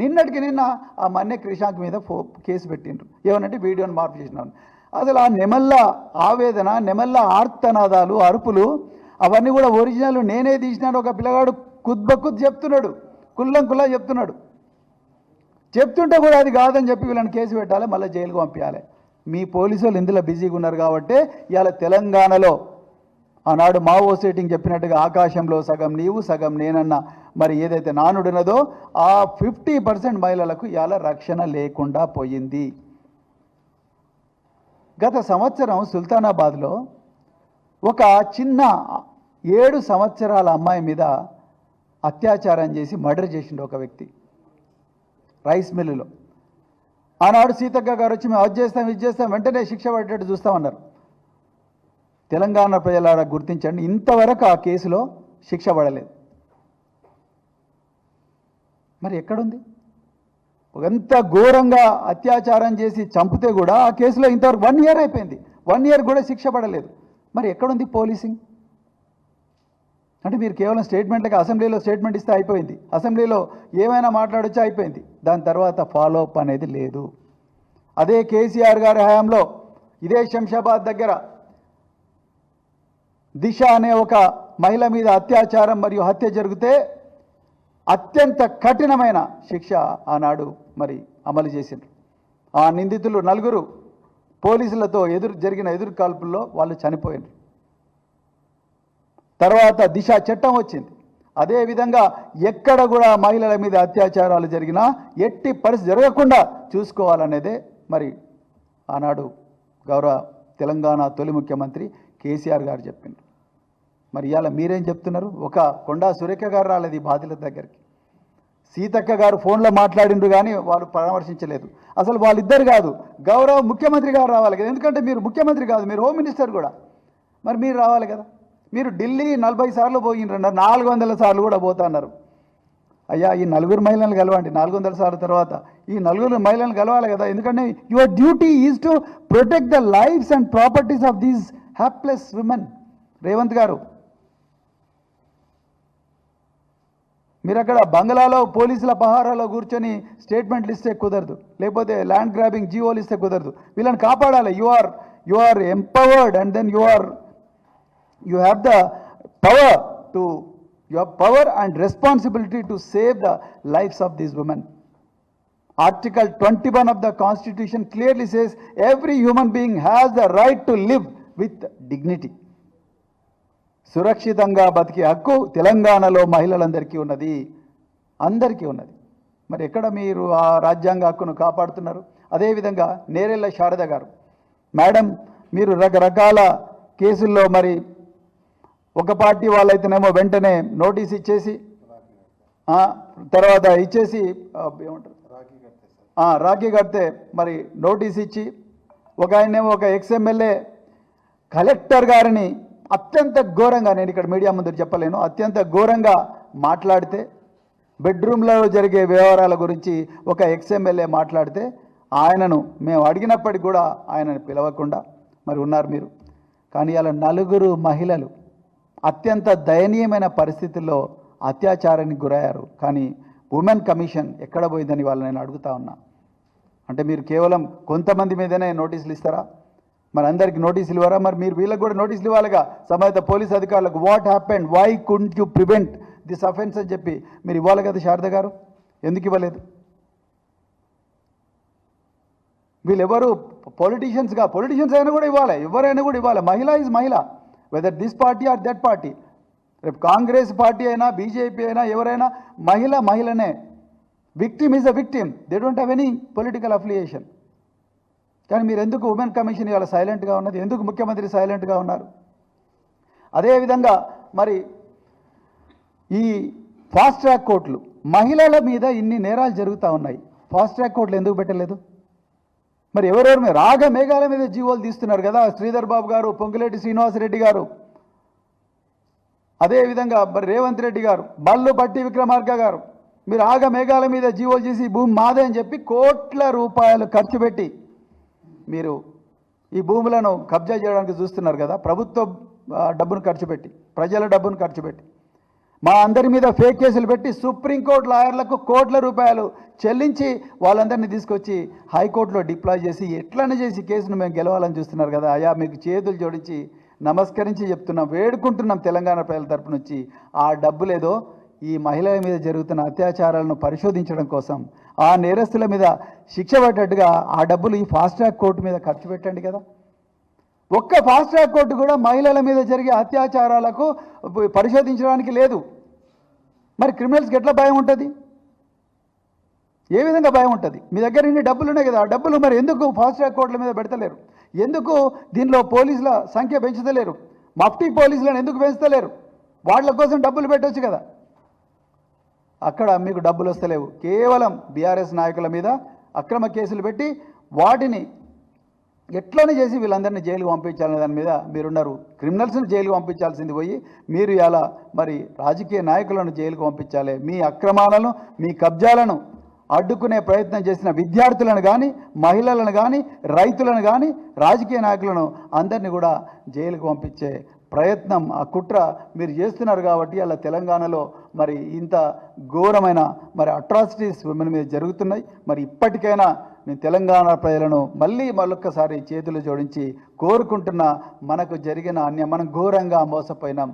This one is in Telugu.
నిన్నటికి నిన్న ఆ మన్నె క్రిషాంక్ మీద ఫో కేసు పెట్టిండ్రు. ఏమనంటే వీడియోని మార్పు చేసినాను అసలు ఆ నెమల్ల ఆవేదన నెమల్ల ఆర్తనాదాలు అరుపులు అవన్నీ కూడా ఒరిజినల్ నేనే తీసినాను. ఒక పిల్లగాడు కుద్బకుద్ చెప్తున్నాడు. కుల్లం కుల్లా చెప్తున్నాడు. చెప్తుంటే కూడా అది కాదని చెప్పి వీళ్ళని కేసు పెట్టాలి మళ్ళీ జైలుకు పంపించాలి మీ పోలీసు వాళ్ళు ఇందులో బిజీగా ఉన్నారు కాబట్టి ఇవాళ తెలంగాణలో ఆనాడు మావో సీటింగ్ చెప్పినట్టుగా ఆకాశంలో సగం నీవు సగం నేనన్న మరి ఏదైతే నానుడున్నదో ఆ ఫిఫ్టీ పర్సెంట్ మహిళలకు ఇవాళ రక్షణ లేకుండా పోయింది. గత సంవత్సరం సుల్తానాబాద్లో ఒక చిన్న ఏడు సంవత్సరాల అమ్మాయి మీద అత్యాచారం చేసి మర్డర్ చేసిండు ఒక వ్యక్తి రైస్ మిల్లులో. ఆనాడు సీతక్క గారు వచ్చి మేము అది చేస్తాం ఇది చేస్తాం వెంటనే శిక్ష పడేటట్టు చూస్తామన్నారు. తెలంగాణ ప్రజలారా గుర్తించండి ఇంతవరకు ఆ కేసులో శిక్ష పడలేదు. మరి ఎక్కడుంది? ఎంత ఘోరంగా అత్యాచారం చేసి చంపితే కూడా ఆ కేసులో ఇంతవరకు వన్ ఇయర్ అయిపోయింది. వన్ ఇయర్ కూడా శిక్ష పడలేదు. మరి ఎక్కడుంది పోలీసింగ్? అంటే మీరు కేవలం స్టేట్మెంట్లకి అసెంబ్లీలో స్టేట్మెంట్ ఇస్తే అయిపోయింది. అసెంబ్లీలో ఏమైనా మాట్లాడొచ్చా అయిపోయింది. దాని తర్వాత ఫాలో అప్ అనేది లేదు. అదే కేసీఆర్ గారి హయాంలో ఇదే శంషాబాద్ దగ్గర దిశ అనే ఒక మహిళ మీద అత్యాచారం మరియు హత్య జరిగితే అత్యంత కఠినమైన శిక్ష ఆనాడు మరి అమలు చేసిండ్రు. ఆ నిందితులు నలుగురు పోలీసులతో ఎదురు జరిగిన ఎదురు కాల్పుల్లో వాళ్ళు చనిపోయినారు తర్వాత దిశ చట్టం వచ్చింది. అదేవిధంగా ఎక్కడ కూడా మహిళల మీద అత్యాచారాలు జరిగినా ఎట్టి పరిస్థితి జరగకుండా చూసుకోవాలనేదే మరి ఆనాడు గౌరవ తెలంగాణ తొలి ముఖ్యమంత్రి కేసీఆర్ గారు చెప్పిండ్రు. మరి ఇవాళ మీరేం చెప్తున్నారు? ఒక కొండా సురేఖ గారు రాలేదు ఈ బాధితుల దగ్గరికి. సీతక్క గారు ఫోన్లో మాట్లాడిండ్రు కానీ వాళ్ళు పరామర్శించలేదు. అసలు వాళ్ళిద్దరు కాదు గౌరవ ముఖ్యమంత్రి గారు రావాలి కదా. ఎందుకంటే మీరు ముఖ్యమంత్రి కాదు మీరు హోమ్ మినిస్టర్ కూడా. మరి మీరు రావాలి కదా. మీరు ఢిల్లీ నలభై సార్లు పోయిండ్రన్నారు నాలుగు వందల సార్లు కూడా పోతున్నారు. అయ్యా ఈ నలుగురు మహిళలను కలవండి. నాలుగు వందల సార్లు తర్వాత ఈ నలుగురు మహిళలను కలవాలి కదా. ఎందుకంటే your duty is to protect the lives and properties of these hapless women Revanth garu మీరు అక్కడ బంగ్లాలో పోలీసుల పహారాలో కూర్చొని స్టేట్మెంట్లు ఇస్తే కుదరదు. లేకపోతే ల్యాండ్ గ్రాబింగ్ జీవోలు ఇస్తే కుదరదు. వీళ్ళని కాపాడాలి. You are you are empowered and then you are you have the power to your power and responsibility to save the lives of these women article twenty one of the constitution clearly says every human being has the right to live with dignity. సురక్షితంగా బతికే హక్కు తెలంగాణలో మహిళలందరికీ ఉన్నది. అందరికీ ఉన్నది. మరి ఎక్కడ మీరు ఆ రాజ్యాంగ హక్కును కాపాడుతున్నారు? అదేవిధంగా నేరెళ్ళ శారద గారు మేడం మీరు రకరకాల కేసుల్లో మరి ఒక పార్టీ వాళ్ళైతేనేమో వెంటనే నోటీస్ ఇచ్చేసి తర్వాత ఇచ్చేసి ఏమంటారు? రాఖీ కడితే మరి నోటీస్ ఇచ్చి ఒక ఆయనేమో ఒక ఎక్స్ఎమ్మెల్యే కలెక్టర్ గారిని అత్యంత ఘోరంగా నేను ఇక్కడ మీడియా ముందు చెప్పలేను అత్యంత ఘోరంగా మాట్లాడితే బెడ్రూమ్లో జరిగే వ్యవహారాల గురించి ఒక ఎక్స్ఎమ్మెల్యే మాట్లాడితే ఆయనను మేము అడిగినప్పటికి కూడా ఆయనను పిలవకుండా మరి ఉన్నారు మీరు. కానీ అలా నలుగురు మహిళలు అత్యంత దయనీయమైన పరిస్థితుల్లో అత్యాచారానికి గురయ్యారు. కానీ ఉమెన్ కమిషన్ ఎక్కడ పోయిందని వాళ్ళు నేను అడుగుతా ఉన్నా. అంటే మీరు కేవలం కొంతమంది మీదనే నోటీసులు ఇస్తారా? మరి అందరికి నోటీసులు ఇవ్వరా? మరి మీరు వీళ్ళకి కూడా నోటీసులు ఇవ్వాలిగా. సంబంధిత పోలీస్ అధికారులకు what happened why can't you prevent this offence అని చెప్పి మీరు ఇవ్వాలి కదా శారద గారు? ఎందుకు ఇవ్వలేదు? వీళ్ళెవరు? పొలిటీషియన్స్గా పొలిటీషియన్స్ అయినా కూడా ఇవ్వాలి. ఎవరైనా కూడా ఇవ్వాలి. మహిళ ఇస్ మహిళ. Whether this party or that party రేపు కాంగ్రెస్ పార్టీ అయినా బీజేపీ అయినా ఎవరైనా మహిళ మహిళనే. Victim is a victim they don't have any political affiliation కానీ మీరు ఎందుకు ఉమెన్ కమిషన్ ఇవాళ సైలెంట్గా ఉన్నది? ఎందుకు ముఖ్యమంత్రి సైలెంట్గా ఉన్నారు? అదేవిధంగా మరి ఈ ఫాస్ట్ ట్రాక్ కోర్టులు మహిళల మీద ఇన్ని నేరాలు జరుగుతూ ఉన్నాయి. ఫాస్ట్ ట్రాక్ కోర్టులు ఎందుకు పెట్టలేదు? మరి ఎవరెవరు మీద? రాగ మేఘాల మీద జీవోలు తీస్తున్నారు కదా శ్రీధర్ బాబు గారు పొంగులేటి శ్రీనివాసరెడ్డి గారు. అదేవిధంగా మరి రేవంత్ రెడ్డి గారు బల్లు పట్టి విక్రమార్క గారు. మీరు ఆగ మేఘాల మీద జీవోలు చేసి భూమి మాదే అని చెప్పి కోట్ల రూపాయలు ఖర్చు పెట్టి మీరు ఈ భూములను కబ్జా చేయడానికి చూస్తున్నారు కదా ప్రభుత్వ డబ్బును ఖర్చు పెట్టి ప్రజల డబ్బును ఖర్చు పెట్టి. మా అందరి మీద ఫేక్ కేసులు పెట్టి సుప్రీంకోర్టు లాయర్లకు కోట్ల రూపాయలు చెల్లించి వాళ్ళందరినీ తీసుకొచ్చి హైకోర్టులో డిప్లాయ్ చేసి ఎట్లనే చేసి కేసును మేము గెలవాలని చూస్తున్నారు కదా అయా మీకు చేతులు జోడించి నమస్కరించి చెప్తున్నాం వేడుకుంటున్నాం తెలంగాణ ప్రజల తరపు నుంచి. ఆ డబ్బులేదో ఈ మహిళల మీద జరుగుతున్న అత్యాచారాలను పరిశోధించడం కోసం ఆ నేరస్తుల మీద శిక్ష పడ్డట్టుగా ఆ డబ్బులు ఈ ఫాస్ట్ ట్రాక్ కోర్టు మీద ఖర్చు పెట్టండి కదా. ఒక్క ఫాస్ట్ ట్రాక్ కోర్టు కూడా మహిళల మీద జరిగే అత్యాచారాలకు పరిశోధించడానికి లేదు. మరి క్రిమినల్స్కి ఎట్లా భయం ఉంటుంది? ఏ విధంగా భయం ఉంటుంది? మీ దగ్గర ఇన్ని డబ్బులు ఉన్నాయి కదా ఆ డబ్బులు మరి ఎందుకు ఫాస్ట్ ట్రాక్ కోర్టుల మీద పెడతలేరు? ఎందుకు దీనిలో పోలీసుల సంఖ్య పెంచుతలేరు? మఫ్టీ పోలీసులను ఎందుకు పెంచుతలేరు? వాళ్ళ కోసం డబ్బులు పెట్టవచ్చు కదా. అక్కడ మీకు డబ్బులు వస్తలేవు కేవలం బీఆర్ఎస్ నాయకుల మీద అక్రమ కేసులు పెట్టి వాటిని ఎట్లనే చేసి వీళ్ళందరినీ జైలుకు పంపించాలనే దాని మీద మీరున్నారు. క్రిమినల్స్ని జైలుకు పంపించాల్సింది పోయి మీరు ఇలా మరి రాజకీయ నాయకులను జైలుకు పంపించాలి. మీ అక్రమాలను మీ కబ్జాలను అడ్డుకునే ప్రయత్నం చేసిన విద్యార్థులను కానీ మహిళలను కానీ రైతులను కానీ రాజకీయ నాయకులను అందరినీ కూడా జైలుకు పంపించే ప్రయత్నం ఆ కుట్ర మీరు చేస్తున్నారు కాబట్టి అలా తెలంగాణలో మరి ఇంత ఘోరమైన మరి అట్రాసిటీస్ ఉమెన్ మీద జరుగుతున్నాయి. మరి ఇప్పటికైనా నేను తెలంగాణ ప్రజలను మళ్ళీ మరొక్కసారి చేతులు జోడించి కోరుకుంటున్న మనకు జరిగిన అన్య మనం ఘోరంగా మోసపోయినాం.